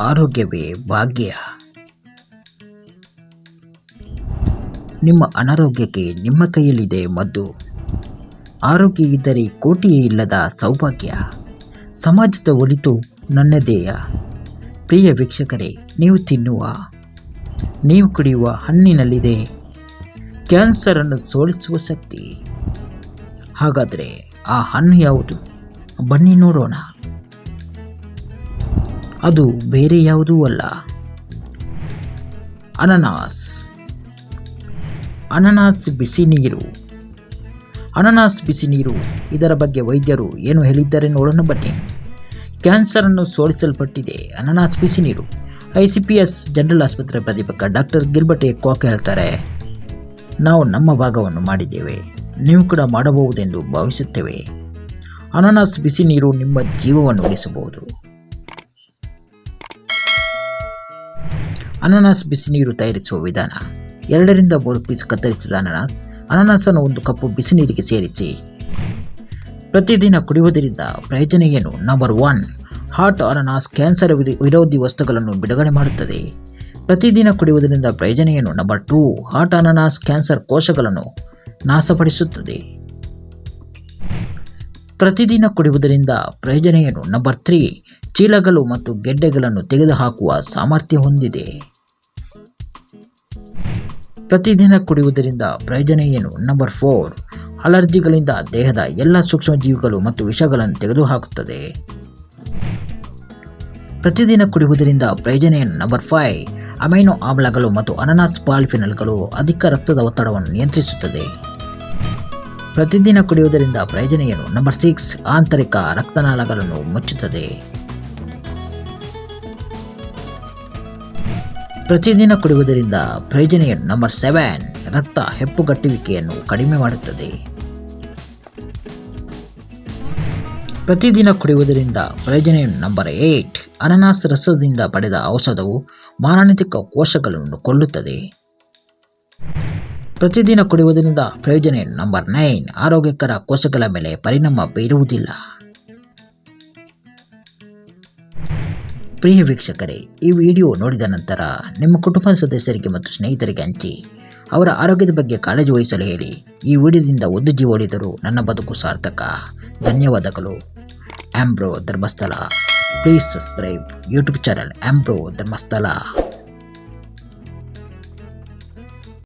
ಆರೋಗ್ಯವೇ ಭಾಗ್ಯ. ನಿಮ್ಮ ಅನಾರೋಗ್ಯಕ್ಕೆ ನಿಮ್ಮ ಕೈಯಲ್ಲಿದೆ ಮದ್ದು. ಆರೋಗ್ಯ ಇದ್ದರೆ ಕೋಟಿಯೇ ಇಲ್ಲದ ಸೌಭಾಗ್ಯ. ಸಮಾಜದ ಒಳಿತು ನನ್ನದೇಯ ಪ್ರಿಯ ವೀಕ್ಷಕರೇ, ನೀವು ತಿನ್ನುವ, ನೀವು ಕುಡಿಯುವ ಹಣ್ಣಿನಲ್ಲಿದೆ ಕ್ಯಾನ್ಸರನ್ನು ಸೋಲಿಸುವ ಶಕ್ತಿ. ಹಾಗಾದರೆ ಆ ಹಣ್ಣು ಯಾವುದು? ಬನ್ನಿ ನೋಡೋಣ. ಅದು ಬೇರೆ ಯಾವುದೂ ಅಲ್ಲ. ಅನನಾಸ್. ಅನನಾಸ್ ಬಿಸಿ ನೀರು. ಅನನಾಸ್ ಬಿಸಿ ನೀರು. ಇದರ ಬಗ್ಗೆ ವೈದ್ಯರು ಏನು ಹೇಳಿದ್ದಾರೆ ನೋಡೋಣ ಬನ್ನಿ. ಕ್ಯಾನ್ಸರನ್ನು ಸೋಲಿಸಲ್ಪಟ್ಟಿದೆ ಅನನಾಸ್ ಬಿಸಿ ನೀರು. I C P S general ಆಸ್ಪತ್ರೆ ಪ್ರದೀಪಕ ಡಾಕ್ಟರ್ ಗಿಲ್ಬರ್ಟ್ ಕ್ವಾಕ್ ಹೇಳ್ತಾರೆ, ನಾವು ನಮ್ಮ ಭಾಗವನ್ನು ಮಾಡಿದ್ದೇವೆ. ನೀವು ಕೂಡ ಮಾಡಬಹುದೆಂದು ಭಾವಿಸುತ್ತೇವೆ. ಅನನಾಸ್ ಬಿಸಿ ನೀರು ನಿಮ್ಮ ಜೀವವನ್ನು ಉಳಿಸಬಹುದು. ಅನನಾಸ್ ಬಿಸಿ ನೀರು ತಯಾರಿಸುವ ವಿಧಾನ. ಎರಡರಿಂದ ಮೂರು ಪೀಸ್ ಕತ್ತರಿಸಿದ ಅನಾನಸ್, ಅನಾನಸನ್ನು ಒಂದು ಕಪ್ಪು ಬಿಸಿ ನೀರಿಗೆ ಸೇರಿಸಿ. ಪ್ರತಿದಿನ ಕುಡಿಯುವುದರಿಂದ ಪ್ರಯೋಜನ ಏನು ನಂಬರ್ ಒನ್ ಹಾಟ್ ಅನಾನಸ್ ಕ್ಯಾನ್ಸರ್ ವಿರಿ- ವಿರೋಧಿ ವಸ್ತುಗಳನ್ನು ಬಿಡುಗಡೆ ಮಾಡುತ್ತದೆ. ಪ್ರತಿದಿನ ಕುಡಿಯುವುದರಿಂದ ಪ್ರಯೋಜನ ಏನು ನಂಬರ್ ಟೂ ಹಾಟ್ ಅನಾನಸ್ ಕ್ಯಾನ್ಸರ್ ಕೋಶಗಳನ್ನು ನಾಶಪಡಿಸುತ್ತದೆ. ಪ್ರತಿದಿನ ಕುಡಿಯುವುದರಿಂದ ಪ್ರಯೋಜನ ಏನು? ನಂಬರ್ ತ್ರೀ ಚೀಲಗಳು ಮತ್ತು ಗೆಡ್ಡೆಗಳನ್ನು ತೆಗೆದುಹಾಕುವ ಸಾಮರ್ಥ್ಯ ಹೊಂದಿದೆ. ಪ್ರತಿದಿನ ಕುಡಿಯುವುದರಿಂದ ಪ್ರಯೋಜನ ಏನು? ನಂಬರ್ ಫೋರ್ ಅಲರ್ಜಿಗಳಿಂದ ದೇಹದ ಎಲ್ಲ ಸೂಕ್ಷ್ಮಜೀವಿಗಳು ಮತ್ತು ವಿಷಗಳನ್ನು ತೆಗೆದುಹಾಕುತ್ತದೆ. ಪ್ರತಿದಿನ ಕುಡಿಯುವುದರಿಂದ ಪ್ರಯೋಜನ ಏನು? ನಂಬರ್ ಫೈವ್ ಅಮೈನೋ ಆಮ್ಲಗಳು ಮತ್ತು ಅನನಾಸ್ ಪಾಲಿಫಿನಲ್ಗಳು ಅಧಿಕ ರಕ್ತದ ಒತ್ತಡವನ್ನು ನಿಯಂತ್ರಿಸುತ್ತದೆ. ಪ್ರತಿದಿನ ಕುಡಿಯುವುದರಿಂದ ಪ್ರಯೋಜನ ಏನು ನಂಬರ್ ಸಿಕ್ಸ್ ಆಂತರಿಕ ರಕ್ತನಾಳಗಳನ್ನು ಮುಚ್ಚುತ್ತದೆ. ಪ್ರತಿದಿನ ಕುಡಿಯುವುದರಿಂದ ಪ್ರಯೋಜನ ಏನು ನಂಬರ್ ಸೆವೆನ್ ರಕ್ತ ಹೆಪ್ಪುಗಟ್ಟುವಿಕೆಯನ್ನು ಕಡಿಮೆ ಮಾಡುತ್ತದೆ. ಪ್ರತಿದಿನ ಕುಡಿಯುವುದರಿಂದ ಪ್ರಯೋಜನ ಏನು ನಂಬರ್ ಏಟ್ ಅನನಾಸ್ ರಸದಿಂದ ಪಡೆದ ಔಷಧವು ಮಾರಣಾಂತಿಕ ಕೋಶಗಳನ್ನು ಕೊಲ್ಲುತ್ತದೆ. ಪ್ರತಿದಿನ ಕುಡಿಯುವುದರಿಂದ ಪ್ರಯೋಜನ ನಂಬರ್ ನೈನ್. ಆರೋಗ್ಯಕರ ಕೋಶಗಳ ಮೇಲೆ ಪರಿಣಾಮ ಬೀರುವುದಿಲ್ಲ. ಪ್ರಿಯ ವೀಕ್ಷಕರೇ, ಈ ವಿಡಿಯೋ ನೋಡಿದ ನಂತರ ನಿಮ್ಮ ಕುಟುಂಬ ಸದಸ್ಯರಿಗೆ ಮತ್ತು ಸ್ನೇಹಿತರಿಗೆ ಹಂಚಿ, ಅವರ ಆರೋಗ್ಯದ ಬಗ್ಗೆ ಕಾಳಜಿ ವಹಿಸಲು ಹೇಳಿ. ಈ ವಿಡಿಯೋದಿಂದ ಒಂದು ಜೀವ ಉಳಿದರೂ ನನ್ನ ಬದುಕು ಸಾರ್ಥಕ. ಧನ್ಯವಾದಗಳು. Ambro Dharmasthala. Please subscribe YouTube channel Ambro Dharmasthala